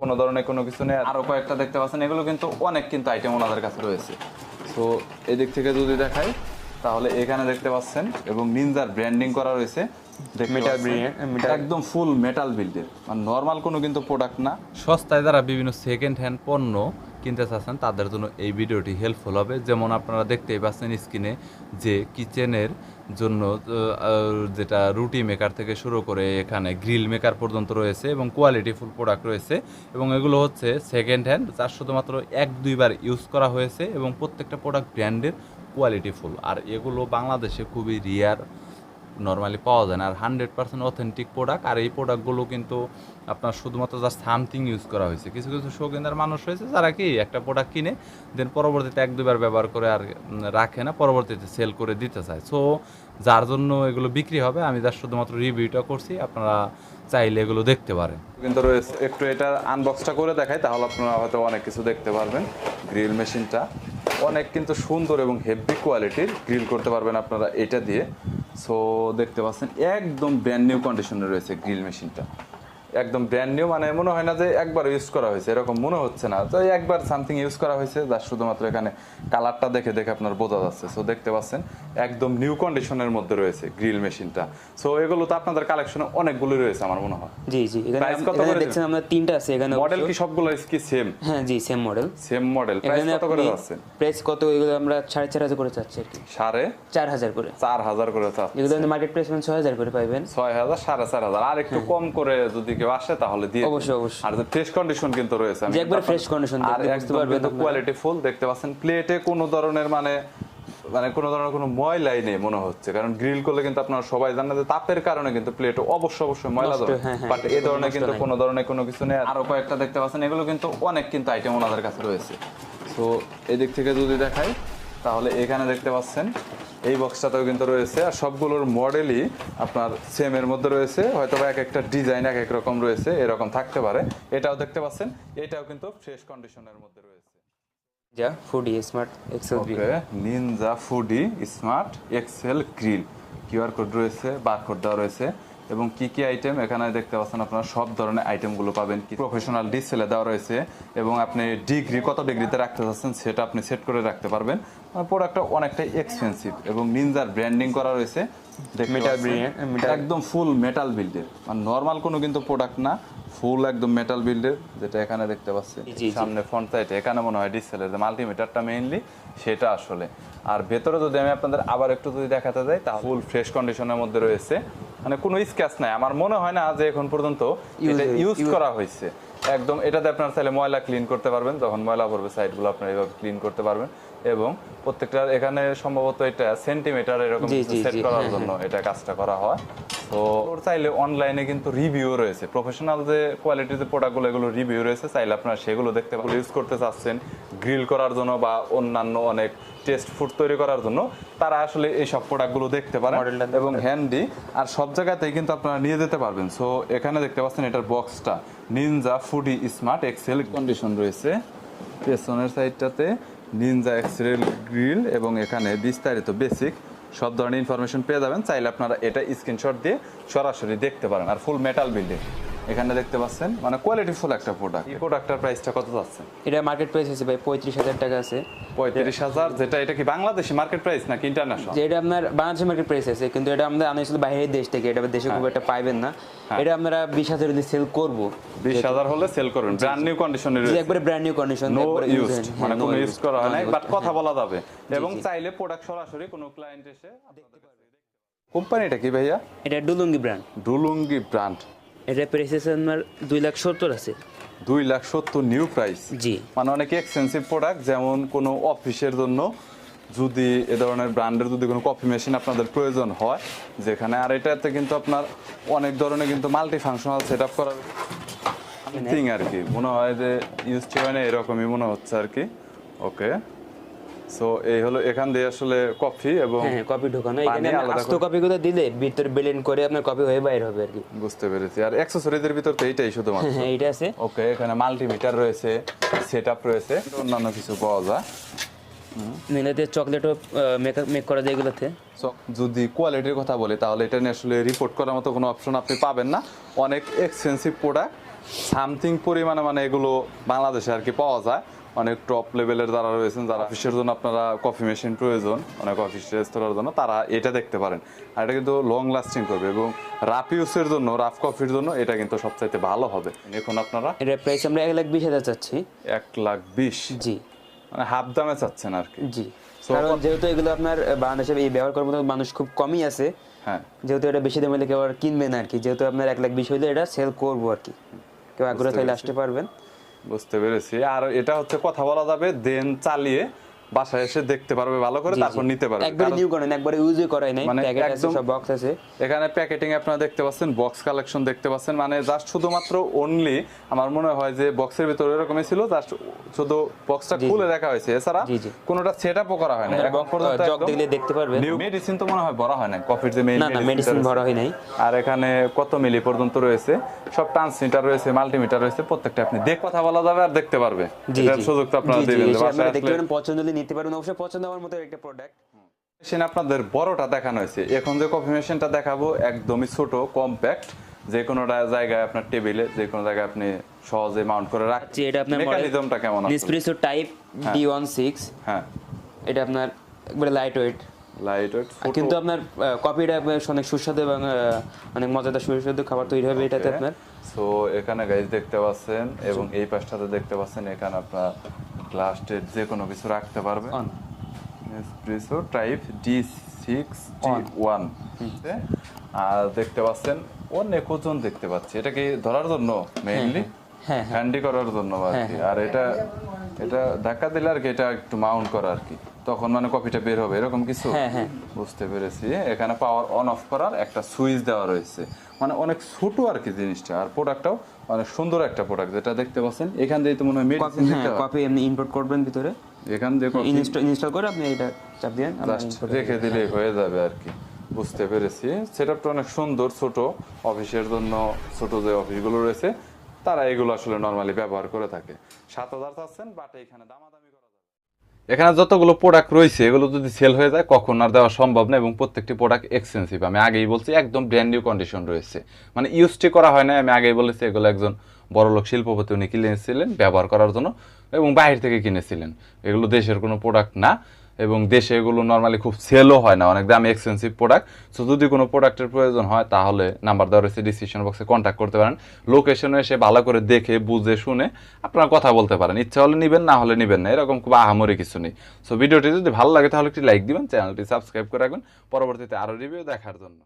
কোনো ধরনের কোনো কিছু নেই। আরও কয়েকটা দেখতে পাচ্ছেন এগুলো কিন্তু অনেক কিন্তু আইটেম ওনাদের কাছে রয়েছে। তো এদিক থেকে যদি দেখাই তাহলে এখানে দেখতে পাচ্ছেন এবং নিনজার ব্র্যান্ডিং করা রয়েছে। পাচ্ছেন। একদম ফুল মেটাল বিল্ডের মানে নর্মাল কোনো কিন্তু প্রোডাক্ট না। সস্তায় যারা বিভিন্ন সেকেন্ড হ্যান্ড পণ্য কিনতে চাচ্ছেন তাদের জন্য এই ভিডিওটি হেল্পফুল হবে। যেমন আপনারা দেখতেই পাচ্ছেন স্ক্রিনে যে কিচেনের জন্য যেটা রুটি মেকার থেকে শুরু করে এখানে গ্রিল মেকার পর্যন্ত রয়েছে এবং কোয়ালিটি ফুল প্রোডাক্ট রয়েছে এবং এগুলো হচ্ছে সেকেন্ড হ্যান্ড যার শুধুমাত্র এক দুইবার ইউজ করা হয়েছে এবং প্রত্যেকটা প্রোডাক্ট ব্র্যান্ডের কোয়ালিটি ফুল আর এগুলো বাংলাদেশে খুবই রিয়ার নর্মালি পাওয়া যায় না। আর হান্ড্রেড পার্সেন্ট অথেন্টিক প্রোডাক্ট আর এই প্রোডাক্টগুলো কিন্তু আপনার শুধুমাত্র জাস্ট সামথিং ইউজ করা হয়েছে। কিছু কিছু শৌখিনদার মানুষ রয়েছে যারা কি একটা প্রোডাক্ট কিনে দেন পরবর্তীতে এক, দুবার ব্যবহার করে আর রাখে না, পরবর্তীতে সেল করে দিতে চায়। সো যার জন্য এগুলো বিক্রি হবে, আমি জাস্ট শুধুমাত্র রিভিউটা করছি, আপনারা চাইলে এগুলো দেখতে পারেন। কিন্তু একটু এটা আনবক্সটা করে দেখাই, তাহলে আপনারা হয়তো অনেক কিছু দেখতে পারবেন। গ্রিল মেশিনটা অনেক কিন্তু সুন্দর এবং হেভি কোয়ালিটির গ্রিল করতে পারবেন আপনারা এটা দিয়ে। সো দেখতে পাচ্ছেন একদম ব্র্যান্ড নিউ কন্ডিশনে রয়েছে গ্রিল মেশিনটা একদম ব্র্যান্ড নিউ মানে মনে হয় না যে একবার ইউজ করা হয়েছে এরকম মনে হচ্ছে না। তো একবার সামথিং ইউজ করা হয়েছে যার শুধুমাত্র এখানে কালারটা দেখে দেখে আপনার বোঝা যাচ্ছে। সো দেখতে পাচ্ছেন একদম নিউ কন্ডিশনের মধ্যে রয়েছে গ্রিল মেশিনটা সো এগুলো তো আপনাদের কালেকশনে অনেকগুলো রয়েছে আমার মনে হয়। জি জি এখানে Price কত করে? দেখছেন আমরা তিনটা আছে এখানে মডেল কি সবগুলো কি সেম হ্যাঁ জি same model same model price কত করে যাচ্ছে? প্রাইস কত এগুলো আমরা সাড়ে চার হাজার করে চাচ্ছি আর কি। হাজার করে। চার হাজার করে চাচ্ছে এগুলো মার্কেট প্রাইস ছয় হাজার করে পাইবেন। ছয় হাজার সাড়ে চার হাজার। আর একটু কম করে যদি কেউ আসে তাহলে দিয়ে অবশ্যই, অবশ্যই। আর ফ্রেশ কন্ডিশন কিন্তু রয়েছে আমি একবারে আপনার- fresh আর একদম পারবেন কিন্তু কোয়ালিটি ফুল দেখতে পাচ্ছেন প্লেটে কোনো ধরনের মানে মানে কোনো ধরনের কোনো ময়লাই নেই মনে হচ্ছে। কারণ গ্রিল করলে কিন্তু আপনারা সবাই জানেন যে তাপের কারণে কিন্তু প্লেট অবশ্যই অবশ্যই ময়লা নষ্ট, যাবে হ্যাঁ, হ্যাঁ, বাট এই ধরনের কিন্তু নাই। কোনো ধরনের কোনো কিছু নেই। আরও কয়েকটা দেখতে পাচ্ছেন এগুলো কিন্তু অনেক কিন্তু আইটেম ওনাদের কাছে রয়েছে। তো এদিক থেকে যদি দেখাই তাহলে এখানে দেখতে পাচ্ছেন এই বক্সটাতেও কিন্তু রয়েছে আর সবগুলোর মডেলই আপনার সেম এর মধ্যে রয়েছে। হয়তো এক একটা ডিজাইন এক এক রকম রয়েছে এরকম থাকতে পারে। এটাও দেখতে পাচ্ছেন এটাও কিন্তু ফ্রেশ কন্ডিশনের মধ্যে রয়েছে। যা Foodi smart XL Ninja Foodi smart XL grill QR code রয়েছে বারকোড দেওয়া রয়েছে। এবং কি কি আইটেম এখানে দেখতে পাচ্ছেন আপনারা সব ধরনের আইটেমগুলো পাবেন। প্রফেশনাল ডিসপ্লে দেওয়া রয়েছে এবং আপনি ডিগ্রি কত ডিগ্রিতে রাখতে চাচ্ছেন সেটা আপনি সেট করে রাখতে পারবেন। প্রোডাক্টটা অনেকটাই এক্সপেন্সিভ এবং নিনজার ব্র্যান্ডিং করা রয়েছে। একদম ফুল মেটাল বিল্ডের মানে নর্মাল কোনো কিন্তু প্রোডাক্ট না ফুল একদম মেটাল বিল্ডের যেটা এখানে দেখতে জি। সামনে ফ্রন্ট সাইডে এখানে মনে হয় ডিসপ্লে যে মাল্টিমিটারটা মেইনলি সেটা আসলে। আর ভেতরে যদি আমি আপনাদের আবার একটু যদি দেখাতে যাই তা ফুল ফ্রেশ কন্ডিশনের মধ্যে রয়েছে। মানে কোনো স্ক্যাচ নাই। আমার মনে হয় না যে এখন পর্যন্ত ইউজ করা হয়েছে। একদম এটাতে আপনার চাইলে ময়লা ক্লিন করতে পারবেন। যখন ময়লা পড়বে সাইডগুলো আপনার এইভাবে ক্লিন করতে পারবেন। এবং প্রত্যেকটা এখানে সম্ভবত এটা সেন্টিমিটার এরকম সেট করার জন্য এটা কাজটা করা হয়। তো ওর চাইলে অনলাইনে কিন্তু রিভিউ রয়েছে। প্রফেশনাল যে কোয়ালিটির যে প্রোডাক্টগুলো এগুলো রিভিউ রয়েছে। চাইলে আপনারা সেগুলো দেখতে পারেন। ইউজ করতে চাচ্ছেন গ্রিল করার জন্য বা অন্যান্য অনেক টেস্ট ফুড তৈরি করার জন্য তারা আসলে এই সব প্রোডাক্টগুলো দেখতে পারেন এবং হ্যান্ডি আর সব জায়গাতেই কিন্তু আপনারা নিয়ে যেতে পারবেন। সো এখানে দেখতে পাচ্ছেন এটার বক্সটা Ninja Foodi smart XL condition রয়েছে। পেছনের সাইডটাতে নিনজা এক্সেল গ্রিল এবং এখানে বিস্তারিত বেসিক সব ধরনের ইনফরমেশন পেয়ে যাবেন। চাইলে আপনারা এটা স্ক্রিনশট দিয়ে সরাসরি দেখতে পারেন। আর ফুল মেটাল বিল্ডিং এখানে দেখতে পাচ্ছেন মানে কোয়ালিটি ফুল একটা প্রোডাক্ট এই প্রোডাক্টটার প্রাইসটা কত যাচ্ছে? এটা মার্কেট প্রাইস আছে ভাই পঁয়ত্রিশ হাজার টাকা আছে। পঁয়ত্রিশ হাজার যেটা এটা কি বাংলাদেশি মার্কেট প্রাইস নাকি ইন্টারন্যাশনাল যে এটা আপনার বাংলাদেশের মার্কেট প্রাইস আছে কিন্তু এটা আমরা আনাইছিল বাইরের দেশ থেকে এটা দেশে খুব একটা পাইবেন না। এটা আমরা বিশ হাজার যদি সেল করব। বিশ হাজার হলে সেল করবেন। ব্র্যান্ড নিউ কন্ডিশনে যে একবারে brand new condition no use মানে কোনো ইউজ করা হয় নাই বাট কথা বলা যাবে। এবং চাইলে প্রোডাক্ট সরাসরি কোনো ক্লায়েন্ট এসে কোম্পানিটা কি ভাইয়া? এটা ডুলুঙ্গি ব্র্যান্ড ডুলুঙ্গি ব্র্যান্ড এটা প্রাইস আছে আপনার দুই লাখ সত্তর আছে। দুই লাখ সত্তর নিউ প্রাইস জি। মানে অনেক এক্সপেন্সিভ প্রোডাক্ট যেমন কোনো অফিসের জন্য যদি এ ধরনের ব্র্যান্ডের যদি কোনো কফি মেশিন আপনাদের প্রয়োজন হয় যেখানে আর এটাতে কিন্তু আপনার অনেক ধরনের কিন্তু মাল্টি ফাংশনাল সেট আপ করার থিং আর কি। মনে হয় যে ইউজ হয় না এরকমই মনে হচ্ছে আর কি। ওকে সো এই হলো এখান দিয়ে আসলে কফি এবং হ্যাঁ কপি ঢোকানো। এখানে আস্ত কপিগুলো দিলে ভিতরে ব্লেন্ড করে আপনার কপি হয়ে বাইর হবে আর কি। বুঝতে পেরেছি। আর অ্যাক্সেসরিজের ভিতর তো এইটাই শুধুমাত্র। হ্যাঁ এইটা আছে। ওকে এখানে মাল্টিমিটার রয়েছে সেট আপ রয়েছে অন্যান্য কিছু পাওয়া যায়। চকলেটও মেক করা যায় এগুলোতে। যদি কোয়ালিটির কথা বলি তাহলে এটা নিয়ে আসলে রিপোর্ট করার মতো কোনো অপশন আপনি পাবেন না। অনেক এক্সপেন্সিভ প্রোডাক্ট সামথিং পরিমাণে মানে এগুলো বাংলাদেশে আর কি পাওয়া যায়। অনেক টপ লেভেলের যারা রয়েছেন যারা অফিসের জন্য আপনারা কফি মেশিন প্রয়োজন অনেক অফিস রেস্তোরাঁর জন্য তারা এটা দেখতে পারেন। আর এটা কিন্তু লং লাস্টিং করবে এবং রাফ ইউসের জন্য রাফ কফির জন্য এটা কিন্তু সবচাইতে ভালো হবে। এখন আপনারা এটার প্রাইস আমরা এক লাখ বিশ হাজার চাচ্ছি। এক লাখ বিশ? জি। মানে হাফ দামে চাচ্ছেন আর কি। জি। কারণ যেহেতু এগুলো আপনার বাংলাদেশে এই ব্যবহার করার মতো মানুষ খুব কমই আছে হ্যাঁ। যেহেতু এটা বেশি দামে কেউ আর কিনবে না আর কি। যেহেতু আপনার এক লাখ বিশ হইলে এটা সেল করব আর কি। কেউ আগ্রহ থাকলে আসতে পারবেন। বুঝতে পেরেছি আর এটা হচ্ছে কথা বলা যাবে দেন চালিয়ে বাসায় এসে দেখতে পারবে ভালো করে। তারপর নিতে পারবে। একবারে নিউ করেন একবারে ইউজই করাই নাই মানে প্যাকেট আছে একদম- সব বক্স আছে। এখানে প্যাকেটিং আপনারা দেখতে পাচ্ছেন বক্স কালেকশন দেখতে পাচ্ছেন মানে জাস্ট শুধুমাত্র অনলি আমার মনে হয় যে বক্সের ভিতরে এরকমই ছিল জাস্ট শুধু বক্সটা খুলে রাখা হয়েছে। এছাড়া। কোনোটা সেট আপও করা হয় না এখন পর্যন্ত জগ দেখলে দেখতে পারবেন। নিউ মেডিসিন তো মনে হয় ভরা হয় না কফির যে মেইন না না মেডিসিন ভরা হয় নাই। আর এখানে কত মিলি পর্যন্ত রয়েছে? সব ট্রান্সমিটার রয়েছে মাল্টিমিটার রয়েছে প্রত্যেকটা আপনি দেখ কথা বলা যাবে আর দেখতে পারবে। এটার সুযোগ তো আপনারা দিবেন দেখতে পারেন পছন্দ নিতে পারেন অবশ্যই পছন্দ হওয়ার মতো একটা প্রোডাক্ট মেশিন আপনাদের বড়টা দেখানো হয়েছে। এখন যে কফি মেশিনটা দেখাবো একদমই ছোট কম্প্যাক্ট যে কোনো জায়গায় আপনার টেবিলে যে কোনো জায়গায় আপনি সহজে মাউন্ট করে রাখছি এটা আপনার মেকানিজমটা কেমন আছে? Nespresso type D one six হ্যাঁ। এটা আপনার একবারে লাইট ওয়েট লাইট ওয়েট কিন্তু আপনার কপিটা অনেক সুস্বাদু এবং অনেক মজাদার সুস্বাদু খাবার তৈরি হবে এটাতে আপনার। সো এখানে গাইজ দেখতে পাচ্ছেন এবং এই পাশটাতে দেখতে পাচ্ছেন এখানে আপনার গ্লাস যে কোনো কিছু রাখতে পারবে। Espresso type D six one আর দেখতে পাচ্ছেন অনেক ওজন দেখতে পাচ্ছি। এটা কি ধরার জন্য মেইনলি হ্যাঁ, হ্যান্ডি করার জন্য আর হ্যাঁ, কি আর এটা এটা ধাক্কা দিলে আর কি এটা একটু মাউন্ট করা আর কি। তখন মানে কপিটা বের হবে এরকম কিছু? হ্যাঁ, হ্যাঁ। বুঝতে পেরেছি। এখানে পাওয়ার অন অফ করার একটা সুইচ দেওয়া রয়েছে। মানে অনেক ছোট আর কি জিনিসটা আর প্রোডাক্টটাও অনেক সুন্দর একটা প্রোডাক্ট যেটা দেখতে পাচ্ছেন। এখান দিয়ে তো মনে হয় মেডিসিন কপি আপনি ইম্পোর্ট করবেন ভিতরে। এখান দিয়ে ইনস্টল ইনস্টল করে আপনি এটা চাপ আপনার রেখে দিলেই হয়ে যাবে আর কি। বুঝতে পেরেছি। সেটআপটা অনেক সুন্দর ছোট। অফিসের জন্য ছোট যে অফিসগুলো রয়েছে তারা এগুলো আসলে নর্মালি ব্যবহার করে থাকে। সাত হাজার চাচ্ছেন বাট এখানে দামাদামি এখানে যতগুলো প্রোডাক্ট রয়েছে, এগুলো যদি সেল হয়ে যায়, কখন আর দেওয়া সম্ভব না এবং প্রত্যেকটি প্রোডাক্ট এক্সপেন্সিভ আমি আগেই বলছি, একদম ব্র্যান্ড নিউ কন্ডিশন রয়েছে। মানে ইউজটি করা হয় না আমি আগেই বলেছি, এগুলো একজন বড়লোক শিল্পপতি, উনি কিনেছিলেন, ব্যবহার করার জন্য এবং বাইরে থেকে কিনেছিলেন। এগুলো দেশের কোনো প্রোডাক্ট না। এবং দেশে এগুলো নর্মালি খুব সেলও হয় না, অনেক দামি এক্সপেন্সিভ প্রোডাক্ট সো যদি কোনো প্রোডাক্টের প্রয়োজন হয়, তাহলে নাম্বার দেওয়া রয়েছে ডিসিশন বক্সে কন্ট্যাক্ট করতে পারেন। লোকেশনে এসে ভালো করে দেখে, বুঝে, শুনে আপনারা কথা বলতে পারেন। ইচ্ছা হলে নেবেন, না হলে নেবেন না, এরকম খুব আহামরি কিছু নেই। সো ভিডিওটি যদি ভালো লাগে, তাহলে একটি লাইক দিবেন চ্যানেলটি সাবস্ক্রাইব করে রাখবেন। পরবর্তীতে আরও রিভিউ দেখার জন্য।